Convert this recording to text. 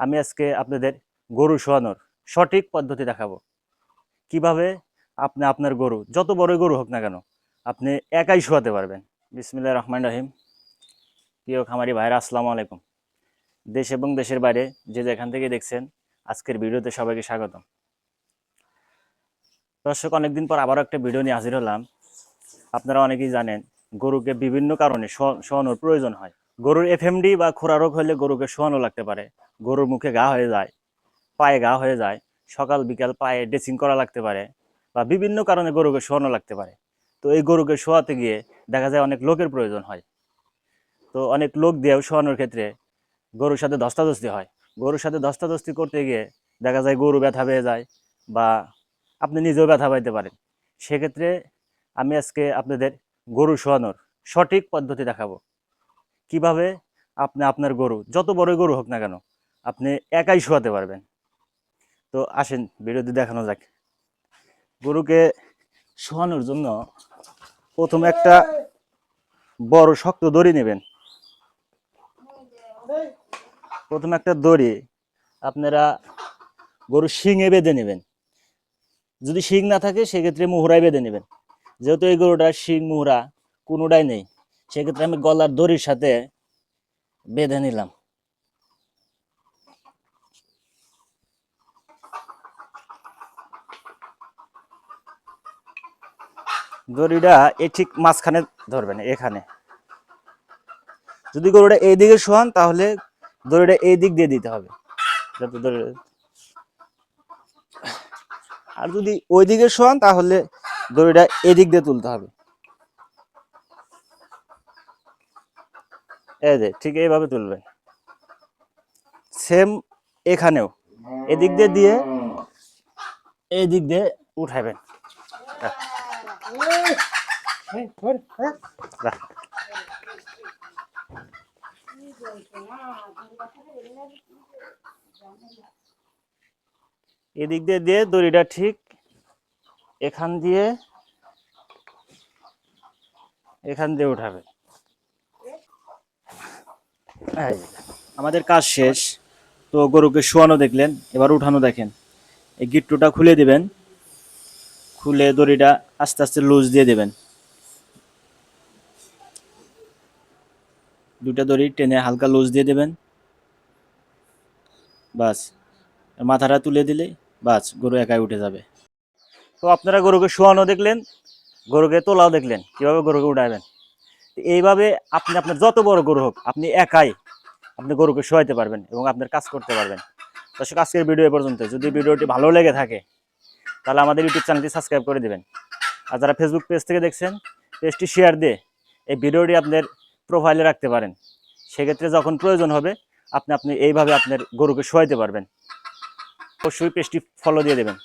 আমি আজকে আপনাদের গরু শোয়ানোর সঠিক পদ্ধতি দেখাবো। কীভাবে আপনি আপনার গরু, যত বড় গরু হোক না কেন, আপনি একাই শোয়াতে পারবেন। বিসমিল্লাহ রহমান রহিম। প্রিয় খামারি ভাইরা আসসালামু আলাইকুম। দেশ এবং দেশের বাইরে যে যেখান থেকে দেখছেন, আজকের ভিডিওতে সবাইকে স্বাগতম। দর্শক, অনেকদিন পর আবারও একটা ভিডিও নিয়ে হাজির হলাম। আপনারা অনেকেই জানেন, গরুকে বিভিন্ন কারণে শোয়ানোর প্রয়োজন হয়। গরুর এফএমডি বা খোরা রোগ হলে গরুকে শোয়ানো লাগতে পারে। গরুর মুখে ঘা হয়ে যায়, পায়ে ঘা হয়ে যায়, সকাল, বিকাল পায়ে ড্রেসিং করা লাগতে পারে বা বিভিন্ন কারণে গরুকে শোয়ানো লাগতে পারে। তো এই গরুকে শোয়াতে গিয়ে দেখা যায় অনেক লোকের প্রয়োজন হয়। তো অনেক লোক দিয়েও শোয়ানোর ক্ষেত্রে গরুর সাথে ধস্তাধস্তি হয়। গরুর সাথে ধস্তাধস্তি করতে গিয়ে দেখা যায় গরু ব্যথা পেয়ে যায় বা আপনি নিজেও ব্যথা পাইতে পারেন। সেক্ষেত্রে আমি আজকে আপনাদের গরু শোয়ানোর সঠিক পদ্ধতি দেখাবো। কীভাবে আপনি, আপনার গরু, যত বড় গরু হোক না কেন, আপনি একাই শোয়াতে পারবেন। তো আসেন ভিডিওতে দেখানো যাক। গরুকে শোয়ানোর জন্য প্রথমে একটা বড় শক্ত দড়ি নেবেন। প্রথমে একটা দড়ি আপনারা গরু শিঙে বেঁধে নেবেন। যদি শিং না থাকে, সেক্ষেত্রে মুহুরায় বেঁধে নেবেন। যেহেতু এই গরুটার শিং, মুহুরা কোনোটাই নেই। সেক্ষেত্রে আমি গলার দড়ির সাথে বেঁধে নিলাম। দড়িটা এ ঠিক মাঝখানে ধরবেন, এখানে। যদি গরুটা এই দিকে শোয়ান, তাহলে দড়িটা এই দিক দিয়ে দিতে হবে। যাতে আর যদি ওই দিকে শোয়ান, তাহলে দড়িটা এদিক দিয়ে তুলতে হবে। এই যে ঠিক এইভাবে তুলবেন সেম এখানেও। এদিক দিয়ে দিয়ে এদিক দিয়ে উঠাবেন। এদিক দিয়ে দিয়ে দড়িটা ঠিক এখান দিয়ে এখান দিয়ে উঠাবে এই যে, আমাদের কাজ শেষ। তো গরুকে শোয়ানো দেখলেন, এবার উঠানো দেখেন। এই গিট্টুটা খুলে দিবেন। খুলে দড়িটা আস্তে আস্তে লুজ দিয়ে দেবেন। দুটা দড়ি টেনে হালকা লুজ দিয়ে দেবেন। বাস। মাথাটা তুলে দিলে, বাস, গরু একাই উঠে যাবে। তো আপনারা গরুকে শোয়ানো দেখলেন, গরুকে তোলাও দেখলেন, কীভাবে গরুকে উঠাবেন। এইভাবে আপনি আপনার যত বড় গরু হোক, আপনি একাই আপনি গরুকে শোয়াইতে পারবেন এবং আপনার কাজ করতে পারবেন। দর্শক, আজকের ভিডিও এ পর্যন্ত। যদি ভিডিওটি ভালো লেগে থাকে, তাহলে আমাদের ইউটিউব চ্যানেলটি সাবস্ক্রাইব করে দেবেন। আর যারা ফেসবুক পেজ থেকে দেখছেন পেজটি শেয়ার দিয়ে এই ভিডিওটি আপনার প্রোফাইলে রাখতে পারেন। সেক্ষেত্রে যখন প্রয়োজন হবে, আপনি আপনি এইভাবে আপনার গরুকে শোয়াইতে পারবেন। অবশ্যই পেজটি ফলো দিয়ে দেবেন।